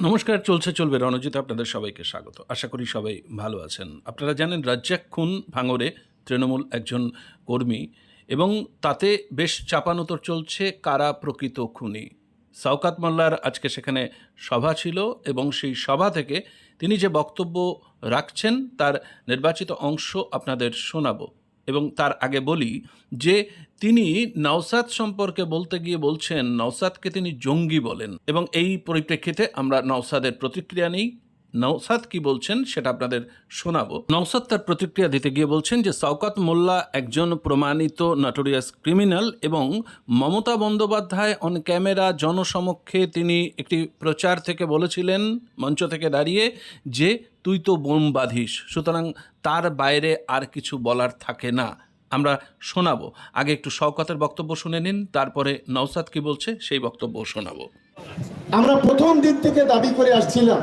নমস্কার, চলছে, চলবে রণজিৎ, আপনাদের সবাইকে স্বাগত। আশা করি সবাই ভালো আছেন। আপনারা জানেন রাজ্জাক খুন ভাঙরে তৃণমূল একজন কর্মী এবং তাতে বেশ চাপানোতর চলছে কারা প্রকৃত খুনি। সাউকাত মোল্লার আজকে সেখানে সভা ছিল এবং সেই সভা থেকে তিনি যে বক্তব্য রাখছেন তার নির্বাচিত অংশ আপনাদের শোনাবো। এবং তার আগে বলি যে তিনি নওসাদ সম্পর্কে বলতে গিয়ে বলছেন, নওসাদকে তিনি জঙ্গি বলেন এবং এই পরিপ্রেক্ষিতে আমরা নওসাদের প্রতিক্রিয়া নেই। নওসাদ কি বলছেন সেটা আপনাদের শোনাবো। নওসাদ তার প্রতিক্রিয়া দিতে গিয়ে বলছেন যে শওকাত মোল্লা একজন প্রমাণিত নটোরিয়াস ক্রিমিনাল এবং মমতা বন্দ্যোপাধ্যায় অন ক্যামেরা জনসমক্ষে তিনি একটি প্রচার থেকে বলেছিলেন, মঞ্চ থেকে দাঁড়িয়ে যে তুই তো বোম বাঁধিস, সুতরাং তার বাইরে আর কিছু বলার থাকে না। আমরা শোনাবো। আগে একটু শওকতের বক্তব্য শুনে নিন, তারপরে নওসাদ কি বলছে সেই বক্তব্য শোনাবো। আমরা প্রথম দিন থেকে দাবি করে আসছিলাম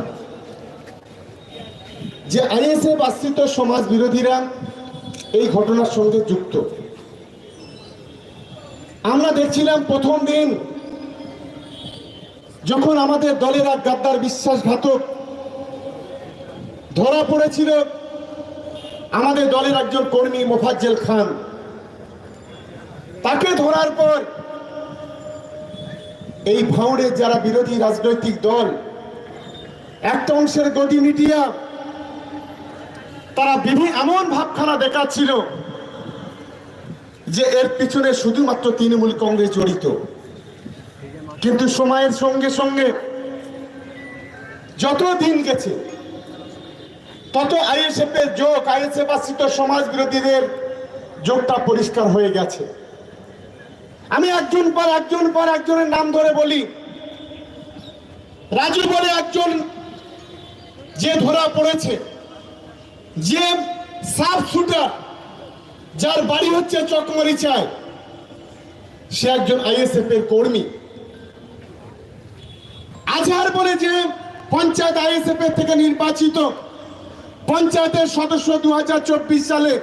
যে আইএসএফ আশ্রিত সমাজ বিরোধীরা এই ঘটনার সঙ্গে যুক্ত। আমরা দেখছিলাম প্রথম দিন যখন আমাদের দলের এক গাদ্দার বিশ্বাসঘাতক ধরা পড়েছিল আমাদের দলের একজন কর্মী মোফাজ্জেল খান। তাকে ধরার পর এই ভাঁড়ের যারা বিরোধী রাজনৈতিক দল, একটা অংশের গদি মিডিয়া তারা বিভিন্ন এমন ভাবখানা দেখাচ্ছিল যে এর পিছনে শুধুমাত্র তৃণমূল কংগ্রেস জড়িত। কিন্তু সময়ের সঙ্গে সঙ্গে যত দিন গেছে তত আইএসএফ এর যোগ, আইএসএফ আশ্রিত সমাজ বিরোধীদের যোগটা পরিষ্কার হয়ে গেছে। আমি একজন পর একজন পর একজনের নাম ধরে বলি। রাজু বলে একজন যে ধরা পড়েছে, যে সাফ শুটার, যার বাড়ি হচ্ছে চকমরিচায় সে একজন আইএসএফ এর কর্মী। আজহার বলে যে পঞ্চায়েত আইএসএফ এর থেকে নির্বাচিত পঞ্চায়েতের সদস্য দু হাজার চব্বিশ সালে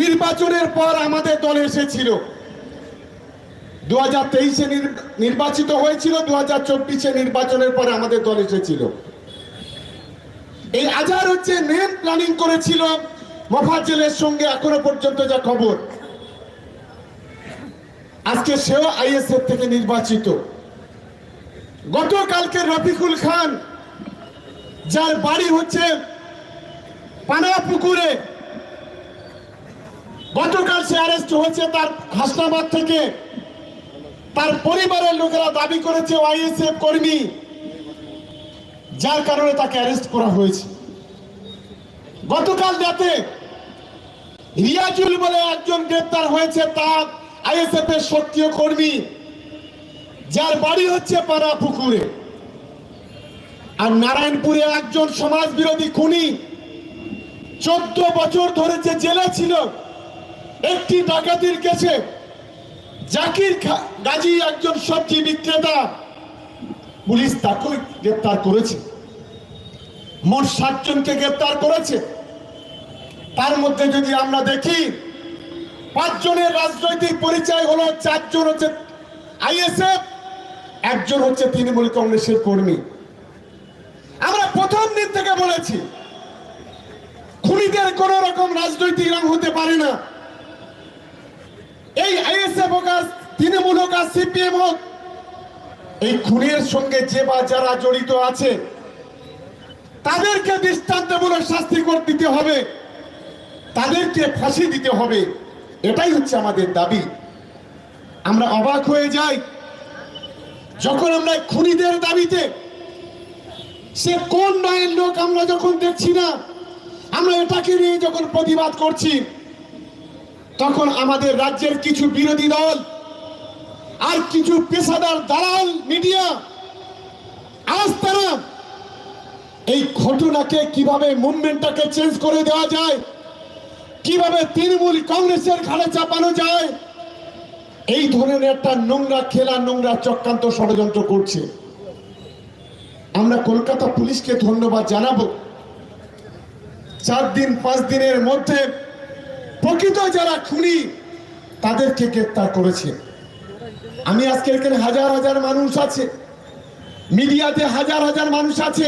নির্বাচনের পর আমাদের দলে এসেছিল। দু হাজার তেইশে নির্বাচিত হয়েছিল দু হাজার চব্বিশে নির্বাচনের পরে আমাদের দল এসেছিল। এই আজহার হচ্ছে মেন প্ল্যানিং করেছিল মোফাজ্জেলের সঙ্গে এখনও পর্যন্ত যা খবর। আজকে সেও আইএসএফ থেকে নির্বাচিত। গতকালকে রফিকুল খান যার বাড়ি হচ্ছে পানাপুকুরে গতকাল সে অ্যারেস্ট হয়েছে তার হাসনাবাদ থেকে। তার পরিবারের লোকেরা দাবি করেছে আইএসএফ কর্মী, যার কারণে তাকে অ্যারেস্ট করা হয়েছে। গতকাল রাতে রিয়াজুল বলে একজন গ্রেপ্তার হয়েছে তার আইএসএফ এর সক্রিয় কর্মী, যার বাড়ি হচ্ছে পাড়া পুকুরে। আর নারায়ণপুরে একজন সমাজ বিরোধী খুনি চোদ্দ বছর ধরে যে জেলে ছিল, একটি ডাকাতির কেসে জাকির গাজী একজন সবজি বিক্রেতা পুলিশ তাকে গ্রেপ্তার করেছে। মোট সাতজনকে গ্রেপ্তার করেছে। তার মধ্যে যদি আমরা দেখি পাঁচজনের রাজনৈতিক পরিচয় হলো, চারজন হচ্ছে আইএসএফ, একজন হচ্ছে তৃণমূল কংগ্রেসের কর্মী আমরা প্রথম দিন থেকে বলেছি। খুনিদের কোন রকম রাজনৈতিক রং হতে পারে না। এই আইএসএফ হোক আর তৃণমূল হোক আর সিপিএম হোক, এই খুনের সঙ্গে যে বা যারা জড়িত আছে, তাদেরকে দৃষ্টান্তমূলক শাস্তি করে দিতে হবে, তাদেরকে ফাঁসি দিতে হবে, এটাই হচ্ছে আমাদের দাবি। আমরা অবাক হয়ে যাই, যখন আমরা খুনিদের দাবিতে সে কোন নয়ের লোক আমরা যখন দেখছি না, আমরা এটাকে নিয়ে যখন প্রতিবাদ করছি, তখন আমাদের রাজ্যের কিছু বিরোধী দল আর কিছু পেশাদার দালাল মিডিয়া, আজ তারা এই ঘটনাকে কীভাবে মুভমেন্টটাকে চেঞ্জ করে দেওয়া যায়, কীভাবে তৃণমূল কংগ্রেসের ঘাড়ে চাপানো যায়, এই ধরনের একটা নোংরা খেলা, নোংরা চক্রান্ত ষড়যন্ত্র করছে। আমরা কলকাতা পুলিশকে ধন্যবাদ জানাব। চার দিন, পাঁচ দিনের মধ্যে প্রকৃত যারা খুনি, তাদেরকে গ্রেপ্তার করেছে। আমি আজকে এখানে হাজার হাজার মানুষ আছে। মিডিয়াতে হাজার হাজার মানুষ আছে,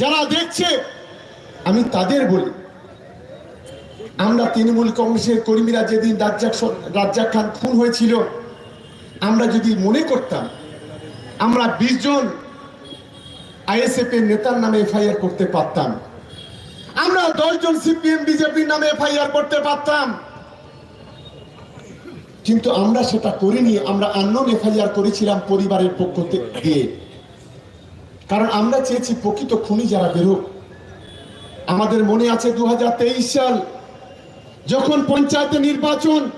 যারা দেখছে। আমি তাদের বলি, আমরা তৃণমূল কংগ্রেসের কর্মীরা যেদিন রাজ্জাক রাজ্জাক খান খুন হয়েছিল, আমরা যদি মনে করতাম, আমরা বিশ জন আইএসএফ এর নেতার নামে এফআইআর করতে পারতাম। আমরা দশজন সিপিএম বিজেপির নামে এফআইআর করতে পারতাম। কিন্তু আমরা সেটা করিনি, আমরা আন্নন এফআইআর করেছিলাম পরিবারের পক্ষ থেকে দিয়ে। কারণ আমরা চেয়েছি প্রকৃত খুনি যারা বেরোক। আমাদের মনে আছে দু হাজার তেইশ সাল, যখন পঞ্চায়েতে নির্বাচন,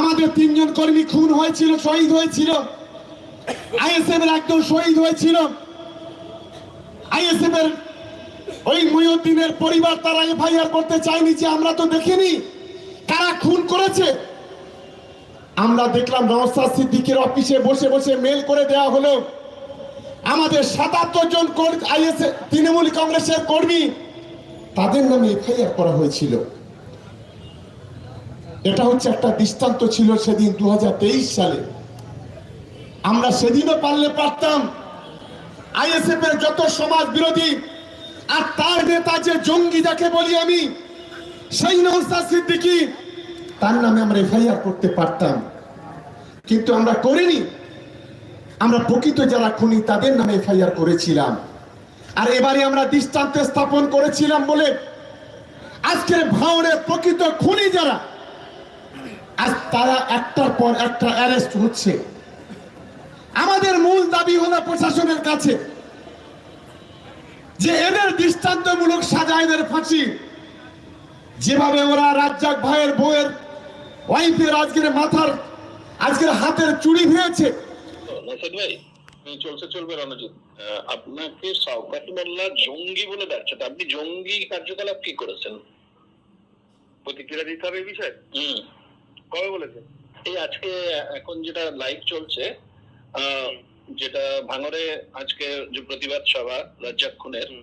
আমাদের তিনজন কর্মী খুন হয়েছিল, শহীদ হয়েছিল। আইএসএফ এর একজন শহীদ হয়েছিল। আইএসএফ ওই মহিউদ্দিনের পরিবার তারা এফআইআর করতে চায়নি যে আমরা তো দেখিনি। কারা খুন করেছে? আমরা দেখলাম নওসাদ সিদ্দিকের অফিসে বসে বসে মেল করে দেওয়া হলো। আমাদের সাতাত্তর জন আইএস তৃণমূল কংগ্রেসের কর্মী, তাদের নামে এফআইআর করা হয়েছিল। এটা হচ্ছে একটা দৃষ্টান্ত ছিল সেদিন দু হাজার তেইশ সালে। আমরা সেদিনও পারলে পারতাম। আইএসএফ এর যত সমাজ বিরোধী আর তার নেতা যে জঙ্গি যাকে বলি আমি, সেই নৌসাদ সিদ্দিকী, তার নামে আমরা এফআইআর করতে পারতাম। কিন্তু আমরা করিনি। আমরা প্রকৃত যারা খুনি, তাদের নামে এফআইআর করেছিলাম। আর এবারে আমরা দৃষ্টান্ত স্থাপন করেছিলাম বলে আজকের ভাওনের প্রকৃত খুনি যারা, আজ তারা একটার পর একটা অ্যারেস্ট হচ্ছে। দাবি হলো প্রশাসনের কাছে যে এদের দৃষ্টান্তমূলক সাজা এদের ফাঁসি। যেভাবে ওরা রাজ্জাক ভাইয়ের বউয়ের ওয়াইফের আজকের মাথার আজকের হাতের ভাই হুম, চলছে চলবে রণজিৎ। আপনাকে শওকত মোল্লা জঙ্গি বলে ডাকছে। আপনি জঙ্গি কার্যকলাপ কি করেছেন? প্রতিক্রিয়া দিতে হবে এই বিষয়ে? হুম। কবে বলেছেন? এই আজকে এখন যেটা লাইভ চলছে আহ, যেটা ভাঙরে আজকে যে প্রতিবাদ সভা রাজ্জাক খুনের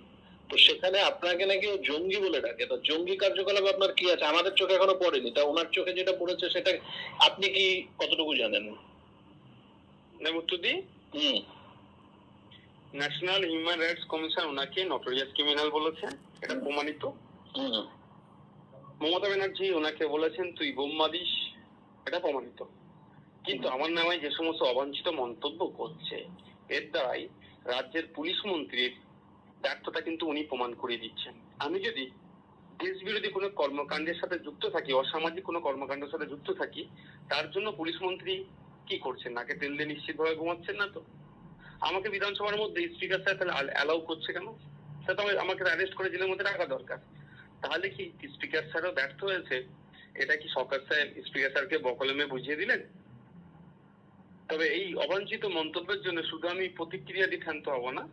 তো সেখানে আপনাকে নাকি জঙ্গি বলে ডাকে। তো জঙ্গি কার্যকলাপ আপনার কি আছে? আমাদের চোখে এখনও পড়েনি। তা ওনার চোখে যেটা পড়েছে সেটা আপনি কি কতটুকু জানেন? নাম উত্তর দিই? হুম। ন্যাশনাল হিউম্যান রাইটস কমিশন ওনাকে নটোরিয়াস ক্রিমিনাল বলেছে এটা প্রমাণিত। হুম। মমতা ব্যানার্জি ওনাকে বলেছেন তুই বোম্মা দিস এটা প্রমাণিত। কিন্তু আমার নামে যে সমস্ত অবাঞ্ছিত মন্তব্য করছে, এর দ্বারাই রাজ্যের পুলিশ মন্ত্রীর ব্যর্থতা কিন্তু উনি প্রমাণ করে দিচ্ছেন। আমি যদি দেশ বিরোধী কোনো কর্মকাণ্ডের সাথে যুক্ত থাকি, অসামাজিক কোনো কর্মকাণ্ডের সাথে যুক্ত থাকি, তার জন্য পুলিশ মন্ত্রী কি করছেন? নাকে তেল দিয়ে নিশ্চিতভাবে ঘুমাচ্ছেন না তো? আমাকে বিধানসভার মধ্যে স্পিকার সাহেব তাহলে অ্যালাউ করছে কেন? সেটা আমাকে অ্যারেস্ট করে জেলের মধ্যে রাখা দরকার। তাহলে কি স্পিকার স্যারও ব্যর্থ হয়েছে? এটা কি সরকার সাহেব স্পিকার স্যারকে বকলমে বুঝিয়ে দিলেন? তবে এই অবাঞ্ছিত মন্তব্যের জন্য শুধু আমি প্রতিক্রিয়া দিয়ে ক্ষান্ত হব না।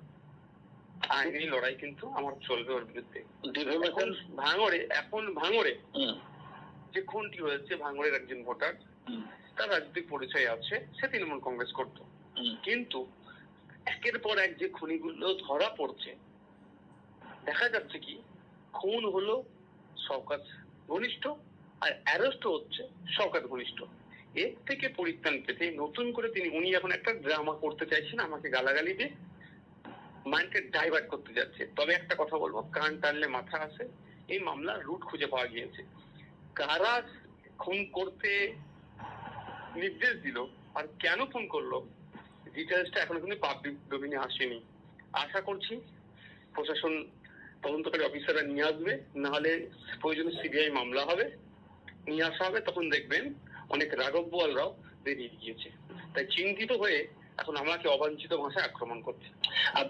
আইনি লড়াই কিন্তু আমার চলবে ওর বিরুদ্ধে। এখন ভাঙড়ে এখন ভাঙড়ে যে খুনটি হয়েছে ভাঙড়ের একজন ভোটার তার রাজনৈতিক পরিচয় আছে সে তৃণমূল কংগ্রেস করতো। কিন্তু একের পর এক যে খুনিগুলো ধরা পড়ছে দেখা যাচ্ছে কি খুন হলো শওকাত ঘনিষ্ঠ আর অ্যারেস্ট হচ্ছে শওকাত ঘনিষ্ঠ। এর থেকে পরিত্রাণ পেতে নতুন করে তিনি, উনি এখন একটা ড্রামা করতে চাইছেন, আমাকে গালাগালি দিয়ে, মাইন্ডকে ডাইভার্ট করতে যাচ্ছে। তবে একটা কথা বলব, কান টানলে মাথা আসে, এই মামলার রুট খুঁজে পাওয়া গিয়েছে। কারা খুন করতে নির্দেশ দিল আর কেন ফোন করল ডিটেলসটা এখনও কিন্তু পাবলিক ডোমিনে আসেনি। আশা করছি প্রশাসন তদন্তকারী অফিসাররা নিয়ে আসবে, নাহলে প্রয়োজনে সিবিআই মামলা হবে, নিয়ে আসা হবে, তখন দেখবেন অনেক রাঘব বোয়ালরাও বেরিয়ে গিয়েছে। তাই চিন্তিত হয়ে এখন আমাকে অবাঞ্ছিত ভাষায় আক্রমণ করছে। আপ-